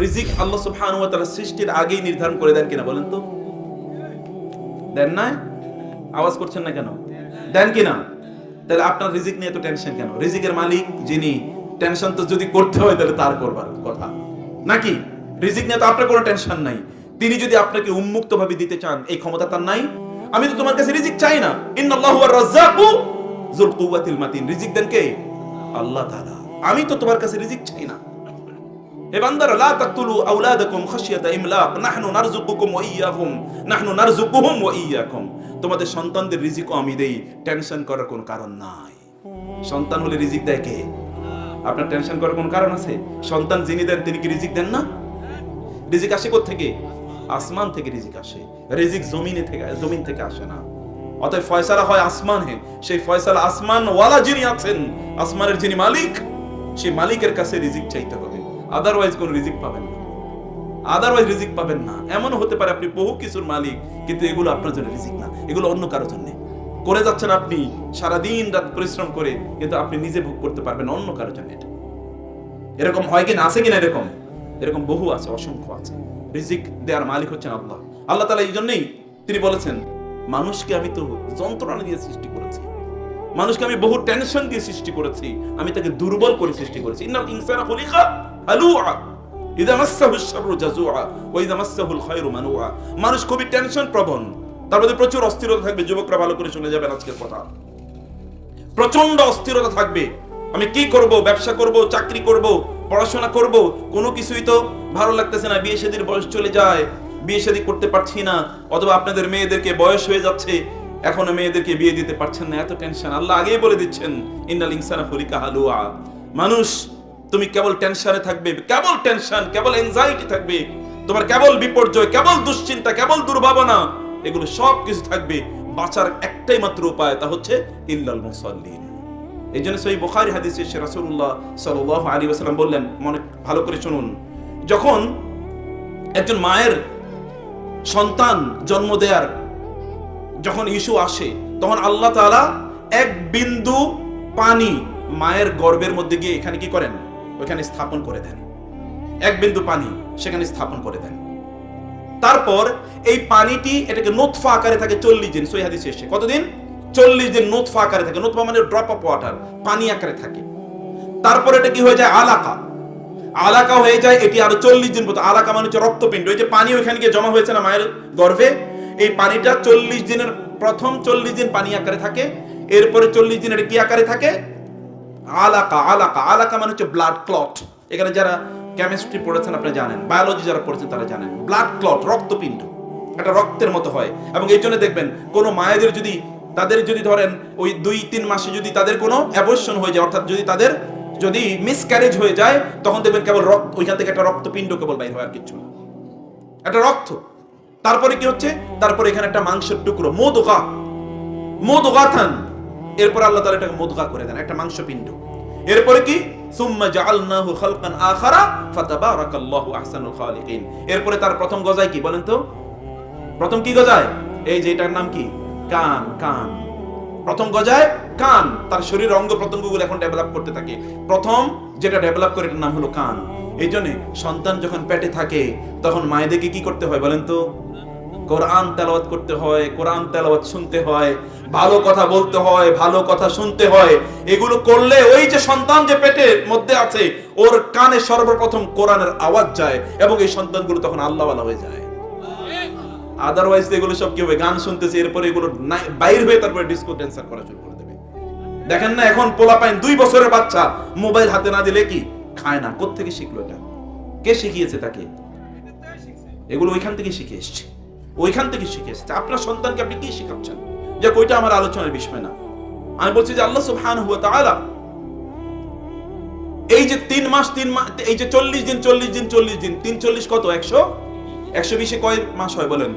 রিজিক আল্লাহ সুবহানাহু ওয়া তাআলা সৃষ্টির আগেই নির্ধারণ করে দেন কিনা বলেন তো? দেন না আওয়াজ করছেন না কেন? দেন কিনা? তাহলে আপনার রিজিক নিয়ে তো টেনশন কেন? রিজিকের মালিক যিনি টেনশন তো যদি করতে হয় তাহলে তার করবার কথা। নাকি? রিজিক নিয়ে তো আপনার কোনো টেনশন নাই। তিনি যদি আপনাকে উন্মুক্ত ভাবে দিতে চান, এই ক্ষমতা তার নাই। আমি তো তোমার কাছে রিজিক চাই না। ইন্নাল্লাহু আর রাজ্জাকু যুল কুওয়াতিল মাতিন। রিজিক দেন কে? আল্লাহ তাআলা। আমি তো তোমার কাছে রিজিক চাই না। লা তাকতুলু খাশিয়াতা ইমলাক, নাহনু নারযুকুকুম ওয়া নাহনু নারযুকুহুম ওয়া ইয়াকুম। তোমাদের সন্তানদের আমি দেই, টেনশন করার কোনো কারণ নাই। সন্তান হলে রিজিক দেয় কে? আপনার টেনশন করার কোনো কারণ আছে? সন্তান যিনি দেন, তিনি কি রিজিক দেন না? রিজিক আসে থেকে আসমান থেকে রিজিক আসে। রিজিক জমিনে থেকে, জমিন থেকে আসে না। অতএব ফয়সালা হয় আসমানে সেই ফয়সালা আসমান ওয়ালা যিনি আছেন, আসমানের যিনি মালিক, সেই মালিকের কাছে রিজিক চাইতে হবে। আদারওয়াইজ কোন রিজিক পাবেন না। আদারওয়াইজ রিজিক পাবেন না। এমনও হতে পারে আপনি বহু কিছুর মালিক, কিন্তু এগুলো আপনার জন্য রিজিক না। এগুলো অন্য কারোর জন্য। করে যাচ্ছেন আপনি, সারাদিন রাত পরিশ্রম করে, কিন্তু আপনি নিজে ভোগ করতে পারবেন অন্য কারোর জন্য এটা। এরকম হয় কিনা, আছে কিনা এরকম? এরকম বহু আছে, অসংখ্য আছে। রিজিক দেওয়ার মালিক হচ্ছেন আল্লাহ। আল্লাহ তালা এই জন্যই তিনি বলেছেন, মানুষকে আমি তো যন্ত্রণা দিয়ে সৃষ্টি করেছি। মানুষকে আমি বহু টেনশন দিয়ে সৃষ্টি করেছি। আমি তাকে দুর্বল করে সৃষ্টি করেছি। ইন্নাল ইনসানা খুলিকা হালুআ ইদা মাসসাহু শাররু জাজুআ ওয়া ইদা মাসসাহুল খায়রু মানুআ মানুষ খুবই টেনশন প্রবণ। তার মধ্যে প্রচুর অস্থিরতা থাকবে। যুবকরা ভালো করে শুনে যাবেন আজকের কথা। প্রচণ্ড অস্থিরতা থাকবে। আমি কি করব? ব্যবসা করব? চাকরি করব? পড়াশোনা করব? কোনো কিছুই তো ভালো লাগতেছে না। বিয়ে শাদীর বয়স চলে যায়। বিয়ে শাদী করতে পারছি না। অথবা আপনাদের মেয়েদেরকে বয়স হয়ে যাচ্ছে। এখনও মেয়েদেরকে বিয়ে দিতে পারছেন না, এত টেনশন আল্লাহ আগেই বলে দিচ্ছেন, ইন্নাল ইনসানা ফুলিকা হালুয়া। মানুষ, তুমি কেবল টেনশনে থাকবে, কেবল টেনশন কেবল এনজাইটি থাকবে। তোমার কেবল বিপর্যয়, কেবল দুশ্চিন্তা, কেবল দুর্ভাবনা, এগুলো সব কিছু থাকবে। বাঁচার একটাই মাত্র উপায়, তা হচ্ছে ইল্লাল মুসাল্লিন। এই জন্য সেই বুখারি হাদিসে সে রাসূলুল্লাহ সাল্লাল্লাহু আলাইহি ওয়াসাল্লাম বললেন, মনে, ভালো করে শুনুন, যখন একজন মায়ের সন্তান জন্ম দেয়ার যখন ইস্যু আসে, তখন আল্লাহ তাআলা এক বিন্দু পানি মায়ের গর্ভের মধ্যে গিয়ে এখানে কি করেন? ওখানে স্থাপন করে দেন। এক বিন্দু পানি সেখানে স্থাপন করে দেন। তারপর এই পানিটি এটাকে নোৎফা আকারে থাকে চল্লিশ দিন। হাদিসে এসে কতদিন? চল্লিশ দিন নোৎফা আকারে থাকে। নোৎফা মানে ড্রপ অফ ওয়াটার পানি আকারে থাকে। তারপর এটা কি হয়ে যায়? আলাকা। আলাকা হয়ে যায়, এটি আরও চল্লিশ দিন মতো আলাকা মানে হচ্ছে রক্তপিণ্ড। ওই যে পানি ওইখানে গিয়ে জমা হয়েছে না মায়ের গর্ভে? এই পানিটা চল্লিশ দিনের, প্রথম চল্লিশ দিন পানি আকারে থাকে, এরপরে চল্লিশ দিনের কি আকারে থাকে? আলাকা আলাকা আলাকা মানে হচ্ছে ব্লাড ক্লট এখানে যারা কেমিস্ট্রি পড়েছেন আপনি জানেন বায়োলজি যারা পড়েছেন তারা জানেন। ব্লাড ক্লট রক্তপিণ্ড এটা রক্তের মতো হয়। এবং এই জন্য দেখবেন, কোন মায়েদের যদি, তাদের যদি ধরেন, ওই দুই, তিন মাসে যদি তাদের কোনো অ্যাবর্শন হয়ে যায়, অর্থাৎ যদি তাদের যদি মিসক্যারেজ হয়ে যায়, তখন দেখবেন কেবল রক্ত, ওইখান থেকে একটা রক্তপিণ্ড কেবল বাইর হয় আর কিচ্ছু না। একটা রক্ত। তারপরে কি হচ্ছে? তারপরে এখানে একটা মাংসের টুকরো মোদগা মোদগাথান এরপর আল্লাহ তাআলা এটাকে মোদগা করে দেন, একটা মাংসপিণ্ড এরপরে কি? সুম্মা খালকান আখারা আহসানুল খালিকিন। এরপরে তার প্রথম গজায় কি বলেন তো? প্রথম কি গজায়? এই যে এটার নাম কি? কান কান। প্রথম গজায় কান। তার শরীর অঙ্গ প্রত্যঙ্গগুলো এখন ডেভেলপ করতে থাকে। প্রথম যেটা ডেভেলপ করে এটার নাম হলো কান। এই জন্য সন্তান যখন পেটে থাকে, তখন মায়েদেরকে কি করতে হয় বলেন তো? কোরআন তেলাওয়াত করতে হয়, কোরআন তেলাওয়াত শুনতে হয়, ভালো কথা বলতে হয়, ভালো কথা শুনতে হয়, এগুলো করলে ওই যে সন্তান যে পেটের মধ্যে আছে, ওর কানে সর্বপ্রথম কোরআনের আওয়াজ যায় এবং এই সন্তানগুলো তখন আল্লাহওয়ালা হয়ে যায়। আদারওয়াইজ এগুলো সব কি হবে? গান শুনতেছে, এরপরে এগুলো বাইর হয়ে তারপরে ডিসকো ড্যান্সার করা শুরু করে দেবে। দেখেন না, এখন পোলা পাইন দুই বছরের বাচ্চা মোবাইল হাতে না দিলে কি? খায় না। কোত্থেকে শিখলো এটা? কে শিখিয়েছে তাকে? এগুলো ওইখান থেকে শিখে এসছে। ওইখান থেকে শিখে এসছে আপনার সন্তানকে আপনি কি শেখাচ্ছেন? যে ওইটা আমার আলোচনার বিষয় না। আমি বলছি যে আল্লাহ সুবহানাহু ওয়া তাআলা এই যে তিন মাস তিন মাস এই যে চল্লিশ দিন চল্লিশ দিন চল্লিশ দিন, তিন চল্লিশ কত? একশো? একশো বিশে কয় মাস হয় বলেন?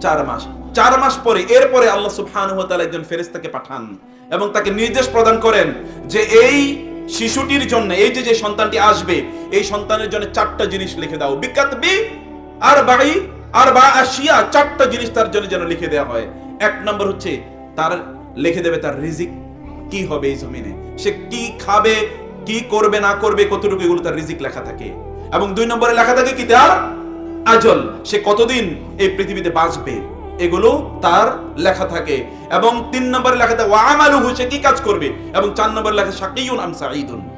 চার মাস। চার মাস পরে, এরপরে আল্লাহ সুবহানাহু ওয়া তাআলা একজন ফেরেশতাকে পাঠান এবং তাকে নির্দেশ প্রদান করেন যে এই শিশুটির জন্য, এই যে যে সন্তানটি আসবে, এই সন্তানের জন্য চারটা জিনিস লিখে দাও। বিখ্যাত বি আর বাড়ি আর বা আসিয়া চারটা জিনিস তার জন্য যেন লিখে দেওয়া হয়। এক নম্বর হচ্ছে তার লিখে দেবে তার রিজিক কি হবে এই জমিনে। সে কি খাবে, কি করবে, না করবে, কতটুকু এগুলো তার রিজিক লেখা থাকে। এবং দুই নম্বরে লেখা থাকে কি তার আজল। সে কতদিন এই পৃথিবীতে বাঁচবে? এগুলো তার লেখা থাকে। এবং তিন নম্বরে লেখা থাকে ওয়ামালুহু সে কি কাজ করবে? এবং চার নম্বরে লেখা শাকিউন আম সাঈদুন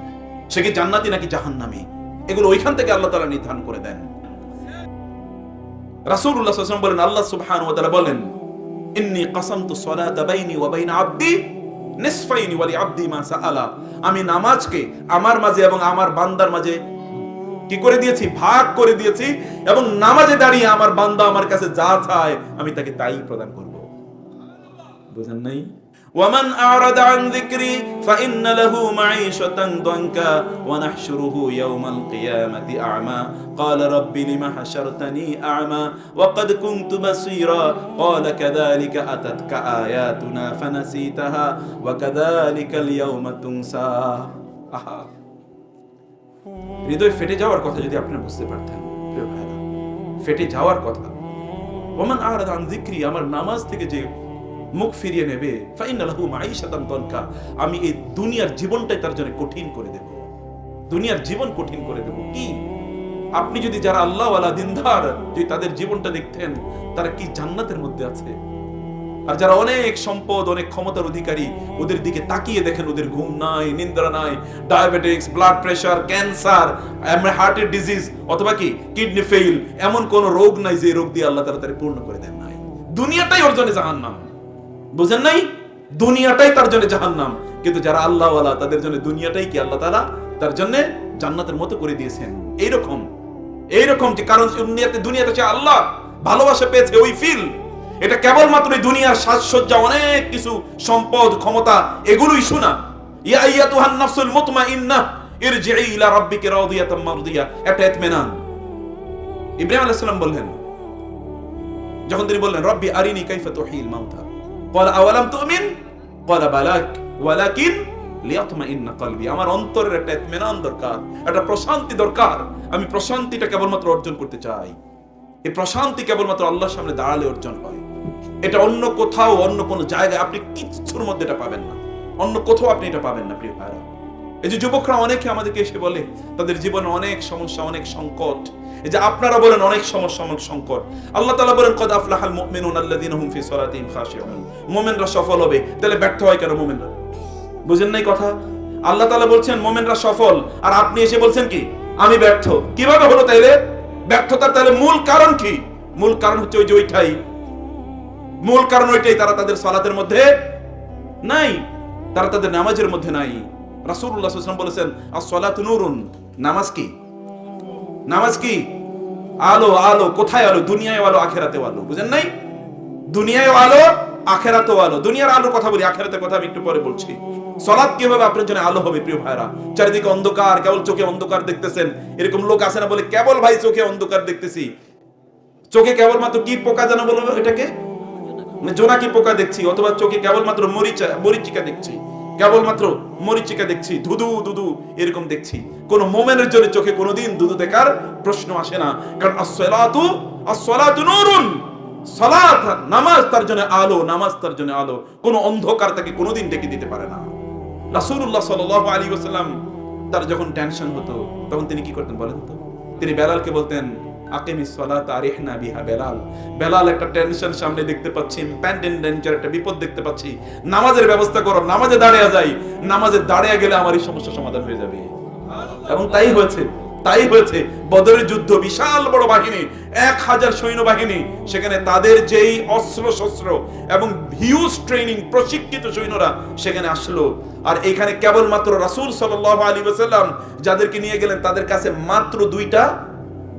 সে কি জান্নাতি নাকি জাহান্নামী? এগুলো ওইখান থেকে আল্লাহ তাআলা নির্ধারণ করে দেন। রাসূলুল্লাহ সাল্লাল্লাহু আলাইহি বলেন, আল্লাহ সুবহানাহু ওয়া তাআলা বলেন, ইন্নী কাসামতু সলাতা বাইনি ওয়া বাইনা আবদি নিসফাইনি ওয়া লিআবদি মা সাআলা। আমি নামাজকে আমার মাঝে এবং আমার বান্দার মাঝে কি করে দিয়েছি? ভাগ করে দিয়েছি এবং নামাজে দাঁড়িয়ে আমার বান্দা আমার কাছে যা চায়, আমি তাকে তাই প্রদান করব। বুঝেন নাই? ومن أعرض عن ذكري فإن له معيشة ضنكا ونحشره يوم القيامة أعمى قال رب لم حشرتني أعمى وقد كنت بصيرا قال كذلك أتتك آياتنا فنسيتها وكذلك اليوم تنسى আহা হৃদয় ফেটে যাওয়ার কথা যদি আপনি বুঝতে পারতেন প্রিয় ভাইরা ফেটে যাওয়ার কথা ওমান আর আন যিকরি আমার নামাজ থেকে যে মুখ ফিরিয়ে নেবে আমি এই দুনিয়ার জীবনটাই তার জন্য কঠিন করে দেব। দুনিয়ার জীবন কঠিন করে দেব। কি? আপনি যদি যারা আল্লাহ দিনদার, যদি তাদের জীবনটা দেখতেন, তারা কি জান্নাতের মধ্যে আছে? আর যারা অনেক সম্পদ, অনেক ক্ষমতার অধিকারী, ওদের দিকে তাকিয়ে দেখেন, ওদের ঘুম নাই নিন্দ্রা নাই, ডায়াবেটিক্স, ব্লাড প্রেশার, ক্যান্সার হার্টের ডিজিজ, অথবা কি, কিডনি ফেইল, এমন কোন রোগ নাই যে রোগ দিয়ে আল্লাহ তারা তারা পূর্ণ করে দেন নাই। দুনিয়াটাই অর্জনে জন্য জাহান্নাম। বুঝেন নাই? দুনিয়াটাই তার জন্য জাহান্নাম। কিন্তু যারা আল্লাহ তাদের জন্য দুনিয়াটাই কি আল্লাহ তারা তার জন্য জান্নাতের মতো করে দিয়েছেন। এইরকম। এইরকম যে কারণ দুনিয়াতে দুনিয়াতে সে আল্লাহ ভালোবাসা পেয়েছে ওই ফিল এটা কেবলমাত্র এই দুনিয়ার সাজসজ্জা, অনেক কিছু, সম্পদ, ক্ষমতা, এগুলোই শোনা। ইয়া আইয়াতুহান নাফসুল মুতমাইন্না ইরজিই ইলা রাব্বিকা রাদিয়াতাম মারদিয়া। একটা ইতমিনান। ইব্রাহিম আলাইহিস সালাম বললেন, যখন তিনি বললেন, রব্বি আরিনি কাইফা তুহিল মাউতা। কলা আওয়ালাম তুমিন কলা বালাক ওয়ালাকিন আমার অন্তরের একটা ইতমিনান দরকার, একটা প্রশান্তি দরকার। আমি প্রশান্তিটা কেবলমাত্র অর্জন করতে চাই। এই প্রশান্তি কেবলমাত্র আল্লাহর সামনে দাঁড়ালে অর্জন হয়। এটা অন্য কোথাও, অন্য কোনো জায়গায় আপনি কিচ্ছুর মধ্যে এটা পাবেন না। অন্য কোথাও আপনি এটা পাবেন না, প্রিয় ভাইরা। এই যে যুবকরা অনেকে আমাদেরকে এসে বলে, তাদের জীবনে অনেক সমস্যা, অনেক সংকট। যে আপনারা বলেন অনেক সমস্যা, অনেক সংকট। আল্লাহ তাআলা বলেন, কদ আফলাহাল মুমিনুন আল্লাযিনা হুম ফি সালাতিহিম খাশিউন। মুমিনরা সফল হবে, তাহলে ব্যর্থ হয় কেন মুমিনরা? বুঝেন নাই কথা? আল্লাহ তাআলা বলছেন, মুমিনরা সফল। আর আপনি এসে বলছেন কি? আমি ব্যর্থ। কীভাবে হলো তাইলে? ব্যর্থতার তাহলে মূল কারণ কি? মূল কারণ হচ্ছে ওই যে ওইটাই। মূল কারণ ওইটাই, তারা তাদের সালাতের মধ্যে নাই। তারা তাদের নামাজের মধ্যে নাই। রাসূলুল্লাহ সাল্লাল্লাহু আলাইহি ওয়াসাল্লাম বলেছেন as-সালাতু নূরুন। নামাজ কি? নামাজ কি? আলো আলো, কোথায় আলো? দুনিয়ায় আলো, আখেরাতেও আলো। বুঝেন নাই? দুনিয়ায় আলো, আখেরাতেও আলো। দুনিয়ার আলোর কথা বলি, আখেরাতের কথা আমি একটু পরে বলছি। সলাৎ কীভাবে আপনার জন্য আলো হবে, প্রিয় ভাইরা চারিদিকে অন্ধকার, কেবল চোখে অন্ধকার দেখতেছেন। এরকম লোক আছে না বলে কেবল ভাই চোখে অন্ধকার দেখতেছি? চোখে কেবলমাত্র কি পোকা জানা বলব এটাকে? মানে জোনাকি পোকা দেখছি? অথবা চোখে কেবলমাত্র মরিচা, মরিচিকা দেখছি। কেবলমাত্র মরিচিকা দেখছি। ধুধু দুদু এরকম দেখছি। কোন মোমেনের জন্য চোখে কোনোদিন দুদু দেখার প্রশ্ন আসে না। কারণ আসসালাতু আসসালাতু নূরুন। সালাত, নামাজ তার জন্য আলো, নামাজ তার জন্য আলো। কোন অন্ধকার তাকে কোনোদিন ডেকে দিতে পারে না। রাসূলুল্লাহ সাল্লাল্লাহু আলাইহি ওয়াসাল্লাম তার যখন টেনশন হতো, তখন তিনি কি করতেন বলেন তো? তিনি বেলালকে বলতেন, আকিমি সালাত আরিহনা বিহা বেলাল। বেলাল একটা টেনশন সামনে দেখতে পাচ্ছি ডেঞ্জার একটা বিপদ দেখতে পাচ্ছি। নামাজের ব্যবস্থা করো, নামাজে দাঁড়িয়ে যাই। নামাজে দাঁড়িয়ে গেলে আমার এই সমস্যা সমাধান হয়ে যাবে। এবং তাই হয়েছে তাই হয়েছে। বদরের যুদ্ধ, বিশাল বড় বাহিনী, এক হাজার সৈন্যবাহিনী, সেখানে তাদের যেই অস্ত্র শস্ত্র এবং হিউজ ট্রেনিং প্রশিক্ষিত সৈন্যরা সেখানে আসলো। আর এখানে কেবলমাত্র রাসূল সাল্লাল্লাহু আলাইহি ওয়াসাল্লাম যাদেরকে নিয়ে গেলেন, তাদের কাছে মাত্র দুইটা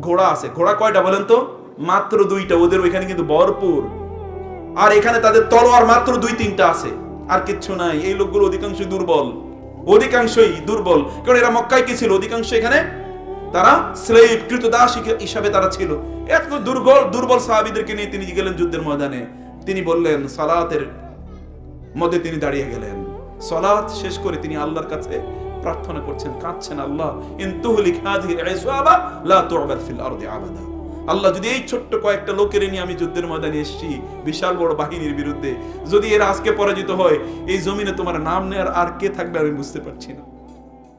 ঘোড়া আছে। ঘোড়া কয়টা বলেন তো? মাত্র দুইটা ওদের ওইখানে কিন্তু ভরপুর। আর এখানে তাদের তলোয়ার মাত্র দুই তিনটা আছে। আর কিচ্ছু নাই, এই লোকগুলো অধিকাংশই দুর্বল। অধিকাংশই দুর্বল। কারণ এরা মক্কায় কি ছিল? অধিকাংশ এখানে তারা স্লেভ কৃতদাস হিসাবে তারা ছিল। এত দুর্বল দুর্বল সাহাবিদেরকে নিয়ে তিনি গেলেন যুদ্ধের ময়দানে। তিনি বললেন, সালাতের মধ্যে তিনি দাঁড়িয়ে গেলেন। সলাৎ শেষ করে তিনি আল্লাহর কাছে প্রার্থনা করছেন, কাঁদছেন, আল্লাহ, ইন তুহলিক হাযিহিল ইসওয়াবা লা ফিল আরদি আবাদা। আল্লাহ যদি এই ছোট্ট কয়েকটা লোকের নিয়ে আমি যুদ্ধের ময়দানে এসেছি বিশাল বড় বাহিনীর বিরুদ্ধে যদি এরা আজকে পরাজিত হয় এই জমিনে তোমার নাম নেয়ার আর কে থাকবে আমি বুঝতে পারছি না।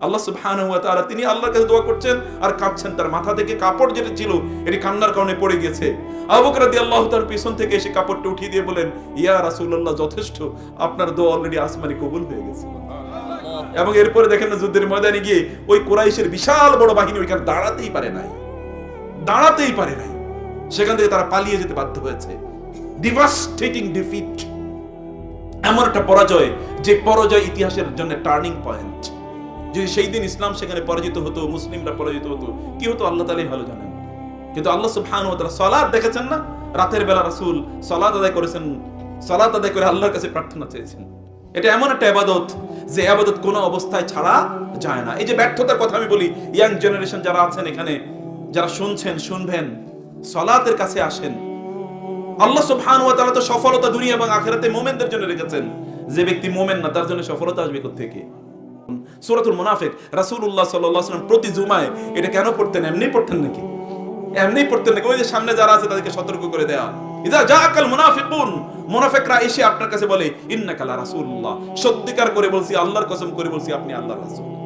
আল্লাহ সুবহানাহু ওয়া তাআলা তিনি আল্লাহর কাছে দোয়া করছেন আর কাঁদছেন তার মাথা থেকে কাপড় যেটা ছিল এটি কান্নার কারণে পড়ে গেছে। আবু বকর রাদিয়াল্লাহু তাআলা পিছন থেকে এসে কাপড়টা উঠিয়ে দিয়ে বলেন ইয়া রাসূলুল্লাহ যথেষ্ট। আপনার দোয়া অলরেডি আসমানে কবুল হয়ে গেছে। এবং এরপরে দেখেন না যুদ্ধের ময়দানে গিয়ে ওই কোরাইশের বিশাল বড় বাহিনী ওইখানে দাঁড়াতেই পারে নাই। দাঁড়াতেই পারে নাই। সেখান থেকে তারা পালিয়ে যেতে বাধ্য হয়েছে। ডিভাস্টেটিং ডিফিট এমন একটা পরাজয়, যে পরাজয় ইতিহাসের জন্য টার্নিং পয়েন্ট যদি সেই দিন ইসলাম সেখানে পরাজিত হতো, মুসলিমরা পরাজিত হতো, কি হতো আল্লাহ তালাই ভালো জানেন। কিন্তু আল্লাহ সুবহান ও তারা সলাদ দেখেছেন না? রাতের বেলা রাসূল সলাদ আদায় করেছেন সলাদ আদায় করে আল্লাহর কাছে প্রার্থনা চেয়েছেন। এটা এমন একটা আবাদত, যে আবাদত কোনো অবস্থায় ছাড়া যায় না। এই যে ব্যর্থতার কথা আমি বলি ইয়াং জেনারেশন যারা আছেন এখানে যারা শুনছেন, শুনবেন, সলাতের কাছে আসেন। আল্লাহ সুবহানাহু ওয়া তাআলা তো সফলতা দুনিয়া এবং আখিরাতে মুমিনদের জন্য রেখেছেন। যে ব্যক্তি মুমিন না, তার জন্য সফলতা আসবে কোত্থেকে? সূরাতুল মুনাফিক, রাসূলুল্লাহ সাল্লাল্লাহু আলাইহি প্রতি জুমায় এটা কেন পড়তেন? এমনি পড়তেন নাকি? এমনি পড়তেন নাকি? ওই যে সামনে যারা আছে, তাদেরকে সতর্ক করে দেয়া। ইদা জাআকাল মুনাফিকুন, মুনাফিকরা এসে আপনার কাছে বলে, ইন্নাকা লা রাসূলুল্লাহ। সত্যিকার করে বলছি, আল্লাহর কসম করে বলছি, আপনি আল্লাহর রাসূল।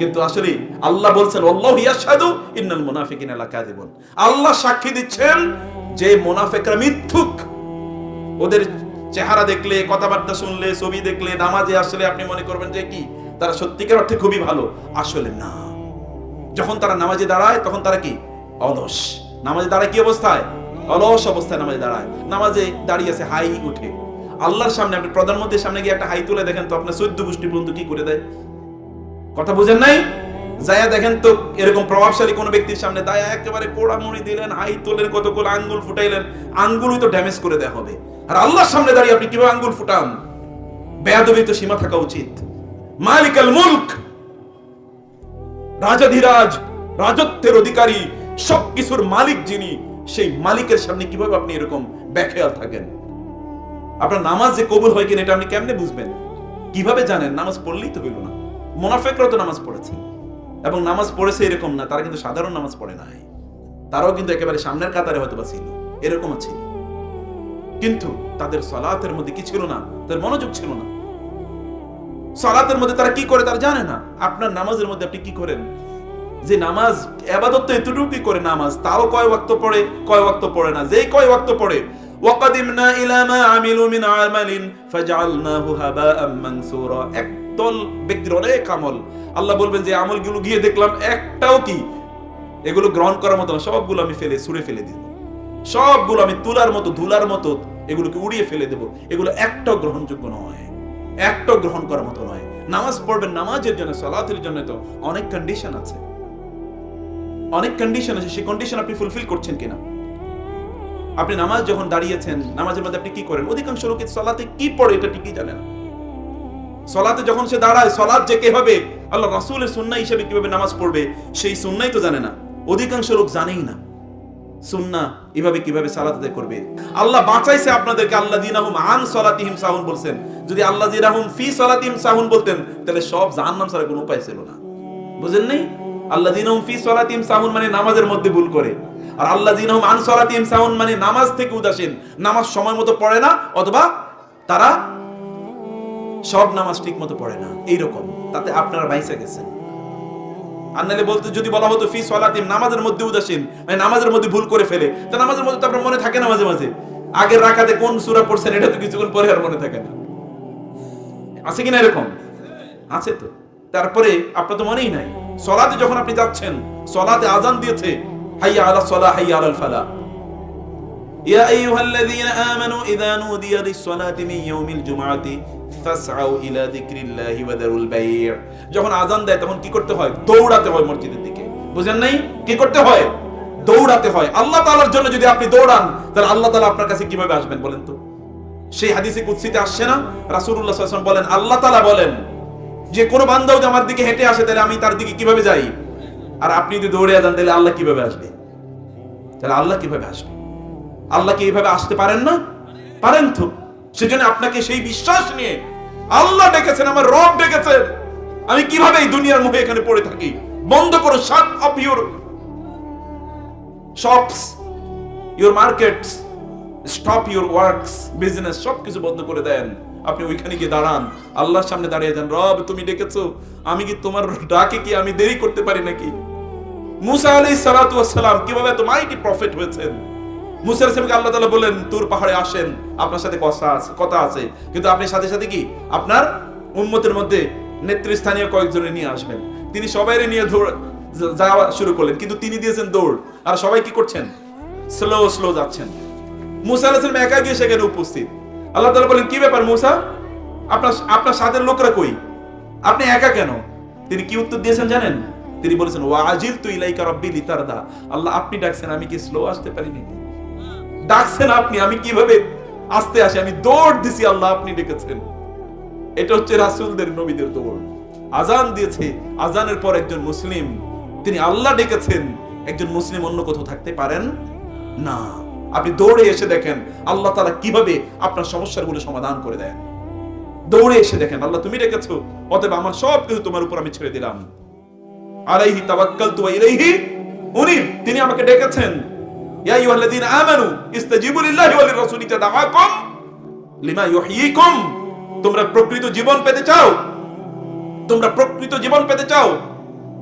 কিন্তু আসলে আল্লাহ বলছেন, আল্লাহ ইয়াশহাদু ইন্নাল মুনাফিকিনা লাকাযিবুন। আল্লাহ সাক্ষী দিচ্ছেন যে মুনাফিকরা মিথ্যুক। ওদের চেহারা দেখলে, কথাবার্তা শুনলে, ছবি দেখলে, নামাজে আসলে আপনি মনে করবেন যে কি? তারা সত্যিকার অর্থে খুবই ভালো, আসলে না। যখন তারা নামাজে দাঁড়ায়, তখন তারা কি? অলস। নামাজে দাঁড়ায় কি অবস্থায়? অলস অবস্থায় নামাজে দাঁড়ায়। নামাজে দাঁড়িয়ে আছে, হাই উঠে। আল্লাহর সামনে, আপনি প্রধানমন্ত্রীর সামনে গিয়ে একটা হাই তুলে দেখেন, তো আপনার চোদ্দ গোষ্ঠী পর্যন্ত কি করে দেয়? কথা বুঝেন নাই? যায়া দেখেন তো, এরকম প্রভাবশালী কোন ব্যক্তির সামনে দায়া একেবারে পোড়ামুড়ি দিলেন হাই তোলেন কতগুলো আঙ্গুল ফুটাইলেন, আঙ্গুলই তো ড্যামেজ করে দেওয়া হবে। আর আল্লাহর সামনে দাঁড়িয়ে আপনি কীভাবে আঙ্গুল ফুটান? বেয়াদবি তো সীমা থাকা উচিত। মালিকাল মুলক, রাজাধিরাজ, রাজত্বের অধিকারী, সবকিছুর মালিক যিনি, সেই মালিকের সামনে কীভাবে আপনি এরকম ব্যাখেয়াল থাকেন? আপনার নামাজ যে কবুল হয় কিনা এটা আপনি কেমনে বুঝবেন? কীভাবে জানেন? নামাজ পড়লেই তো হইল না। মোনাফেকরা তো নামাজ পড়েছে। এবং নামাজ পড়েছে এরকম না, তারা কিন্তু সাধারণ নামাজ পড়ে নাই। তারাও কিন্তু একেবারে সামনের কাতারে হয়তো বা ছিল, এরকমও ছিল। কিন্তু তাদের সলাতের মধ্যে কি ছিল না? তাদের মনোযোগ ছিল না। সলাতের মধ্যে তারা কি করে তারা জানে না। আপনার নামাজের মধ্যে আপনি কি করেন? যে নামাজ আবাদত তো এতটুকুই করে নামাজ তাও কয় ওয়াক্ত পড়ে, কয় ওয়াক্ত পড়ে না। যেই কয় ওয়াক্ত পড়ে, ওয়াকাদিমনা ইলা মা আমিলু মিন আমালিন ফাজআলনাহু হাবাআম মানসুরা। একদল ব্যক্তির অনেক আমল। আল্লাহ বলবেন যে আমলগুলো গিয়ে দেখলাম, একটাও কি? এগুলো গ্রহণ করার মতো সবগুলো আমি ফেলে, ছুঁড়ে ফেলে দিব। সবগুলো আমি তুলার মতো, ধুলার মতো এগুলোকে উড়িয়ে ফেলে দেব। এগুলো একটাও গ্রহণযোগ্য নয়। একটাও গ্রহণ করার মতো নয়। নামাজ পড়বেন, নামাজের জন্য, সালাতের জন্য তো অনেক কন্ডিশন আছে। অনেক কন্ডিশন আছে, সেই কন্ডিশন আপনি ফুলফিল করছেন কিনা? আপনি নামাজ যখন দাঁড়িয়েছেন, নামাজের মধ্যে আপনি কি করেন? অধিকাংশ লোকে সালাতে কি পড়ে এটা ঠিকই জানে না। সলাতে যখন সে দাঁড়ায় সলাদ যে কে হবে? আল্লাহ রাসূলের সুন্নাহ হিসেবে কীভাবে নামাজ পড়বে, সেই সুন্নাই তো জানে না। অধিকাংশ লোক জানেই না। সুন্নাহ এভাবে কীভাবে সালাত করবে? আল্লাহ বাঁচাইছে আপনাদেরকে আল্লাহ দিনাহুম আন সলাতিহিম সাহুন বলছেন। যদি আল্লাহ দিনাহুম ফি সলাতিহিম সাহুন বলতেন, তাহলে সব জাহান্নাম ছাড়া কোনো উপায় ছিল না। বুঝেন নাই? আল্লাহ দিনাহুম ফি সলাতিহিম সাহুন মানে নামাজের মধ্যে ভুল করে। আর আল্লাহ দিনাহুম আন সলাতিহিম সাহুন মানে নামাজ থেকে উদাসীন। নামাজ সময় মতো পড়ে না, অথবা তারা সব নামাজ ঠিক মতো পড়ে না। এইরকম। তাতে আপনারা বাইসে গেছেন। বলতে যদি বলা হতো নামাজের মধ্যে উদাসীন। মানে নামাজের মধ্যে ভুল করে ফেলে। নামাজের মধ্যে তো আপনার মনে থাকে না মাঝে মাঝে। আগের রাখাতে কোন সূরা পড়ছেন, এটা তো কিছুক্ষণ পরে আর মনে থাকে না। আছে কিনা এরকম? আছে তো। তারপরে আপনার তো মনেই নাই। সলাতে যখন আপনি যাচ্ছেন, সলাতে আজান দিয়েছে, হাইয়া আলা সলা, হাইয়া আলাল ফালা। يا أيها الذين آمنوا إذا نودي للصلاة من يوم الجمعة فاسعوا إلى ذكر الله وذروا البيع যখন আজান দেয় তখন কি করতে হয় দৌড়াতে হয় মসজিদের দিকে বুঝেন নাই কি করতে হয় দৌড়াতে হয় আল্লাহ তাআলার জন্য যদি আপনি দৌড়ান তাহলে আল্লাহ তাআলা আপনার কাছে কিভাবে আসবেন বলেন তো সেই হাদিসে কুদসিতে আসছে না রাসূলুল্লাহ সাল্লাল্লাহু আলাইহি ওয়াসাল্লাম বলেন আল্লাহ তাআলা বলেন যে কোন বান্দাও যদি আমার দিকে হেঁটে আসে তাহলে আমি তার দিকে কিভাবে যাই আর আপনি যদি দৌড়ে যান তাহলে আল্লাহ কিভাবে আসবে তাহলে আল্লাহ কিভাবে আসবে আল্লাহ কি এইভাবে আসতে পারেন না? পারেন তো। সেজন্য আপনাকে সেই বিশ্বাস নিয়ে আল্লাহ ডেকেছেন, আমার রব ডেকেছেন। আমি কীভাবে এই দুনিয়ার মুখে এখানে পড়ে থাকি? বন্ধ করো shut off your shops your markets stop your works business সবকিছু বন্ধ করে দেন। আপনি ওইখানে গিয়ে দাঁড়ান। আল্লাহর সামনে দাঁড়িয়ে যান রব, তুমি ডেকেছো? আমি কি তোমার ডাকে কি আমি দেরি করতে পারি নাকি? মুসা আলী সালাতু সালাম কীভাবে এত মাইটি প্রফেট হয়েছেন? মুসা আল্লাহ তুর পাহাড়ে আসেন, আপনার সাথে কথা আছে কথা আছে। কিন্তু আপনি সাথে সাথে কি? আপনার মধ্যে নেতৃস্থানীয় নিয়ে আসবেন। তিনি নিয়ে দৌড়, যাওয়া শুরু করলেন, কিন্তু তিনি দিয়েছেন দৌড়। আর সবাই কি করছেন? স্লো স্লো যাচ্ছেন। মুসা একা গিয়ে সেখানে উপস্থিত। আল্লাহ বলেন কি ব্যাপার মুসা? আপনার আপনার সাথের লোকরা কই? আপনি একা কেন? তিনি কি উত্তর দিয়েছেন জানেন? তিনি বলেছেন ওয়াজিল তু ইলাইকা রাব্বি লিতারদা। আল্লাহ আপনি ডাকছেন, আমি কি স্লো আসতে পারিনি? ডাকছেন আপনি, আমি কীভাবে আসতে আসি? আমি দৌড় দিছি, আল্লাহ আপনি ডেকেছেন। এটা হচ্ছে রাসূলদের নবীদের দৌড়। আজান দিয়েছে আজানের পর একজন মুসলিম। তিনি আল্লাহ ডেকেছেন, একজন মুসলিম অন্য কোথাও থাকতে পারেন না। আপনি দৌড়ে এসে দেখেন, আল্লাহ তারা কীভাবে আপনার সমস্যাগুলো সমাধান করে দেন। দৌড়ে এসে দেখেন, আল্লাহ তুমি ডেকেছো, অতএব আমার সব কিছু তোমার উপর আমি ছেড়ে দিলাম। আলাইহি তাওয়াক্কালতু ওয়া ইলাইহি উনিব, তিনি আমাকে ডেকেছেন। ইয়া আইয়ুহাল্লাযীনা আমানু, ইস্তাজিবু লিল্লাহি ওয়া লির-রাসূলি ইযা দাআকুম লিমা ইউহয়িকুম তোমরা প্রকৃত জীবন পেতে চাও। তোমরা প্রকৃত জীবন পেতে চাও।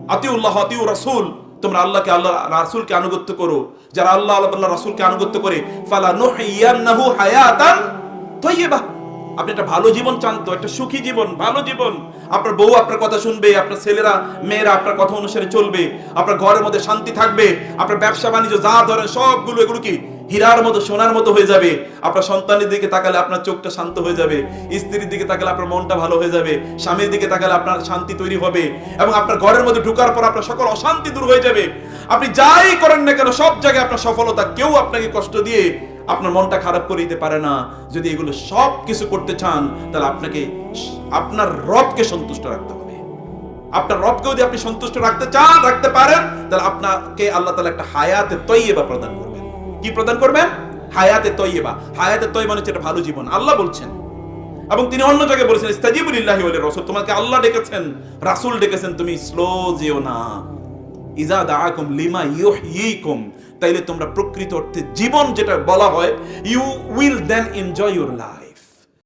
আতিউল্লাহ, আতিউ রাসূল। তোমরা আল্লাহকে, আল্লাহ রাসূলকে আনুগত্য করো। যারা আল্লাহ আল্লাহ রাসূলকে আনুগত্য করে ফালা নুহিয়ান্নাহু হায়াতান তাইয়্যিবা আপনি একটা ভালো জীবন চান তো, একটা সুখী জীবন, ভালো জীবন। আপনার বউ আপনার কথা শুনবে, আপনার ছেলেরা, মেয়েরা আপনার কথা অনুসারে চলবে, আপনার ঘরের মধ্যে শান্তি থাকবে, আপনার ব্যবসা, বাণিজ্য, যা ধরেন সবগুলো, এগুলো কি হীরার মতো, সোনার মতো হয়ে যাবে। আপনার সন্তানের দিকে তাকালে আপনার চোখটা শান্ত হয়ে যাবে, স্ত্রীর দিকে তাকালে আপনার মনটা ভালো হয়ে যাবে, স্বামীর দিকে তাকালে আপনার শান্তি তৈরি হবে এবং আপনার ঘরের মধ্যে ঢুকার পর আপনার সকল অশান্তি দূর হয়ে যাবে। আপনি যাই করেন না কেন, সব জায়গায় আপনার সফলতা, কেউ আপনাকে কষ্ট দিয়ে আপনার মনটা খারাপ করে দিতে পারে না। যদি এগুলো সব কিছু করতে চান, তাহলে আপনাকে আপনার রবকে সন্তুষ্ট রাখতে হবে। আপনার রবকে যদি আপনি সন্তুষ্ট রাখতে চান, রাখতে পারেন, তাহলে আপনাকে আল্লাহ তাআলা একটা হায়াতে তৈয়বা প্রদান করবেন। কি প্রদান করবেন? হায়াতে তৈয়বা। হায়াতে তৈয়বা মানে হচ্ছে ভালো জীবন। আল্লাহ বলছেন। এবং তিনি অন্য জায়গায় বলেছেন ইস্তাজিবুলিল্লাহি ওয়া রাসূল। তোমাকে আল্লাহ ডেকেছেন, রাসূল ডেকেছেন, তুমি স্লো যেও না। ইজা দাআকুম লিমা ইউহয়িকুম তাইলে তোমরা প্রকৃত অর্থে জীবন যেটা বলা হয় you will then enjoy your life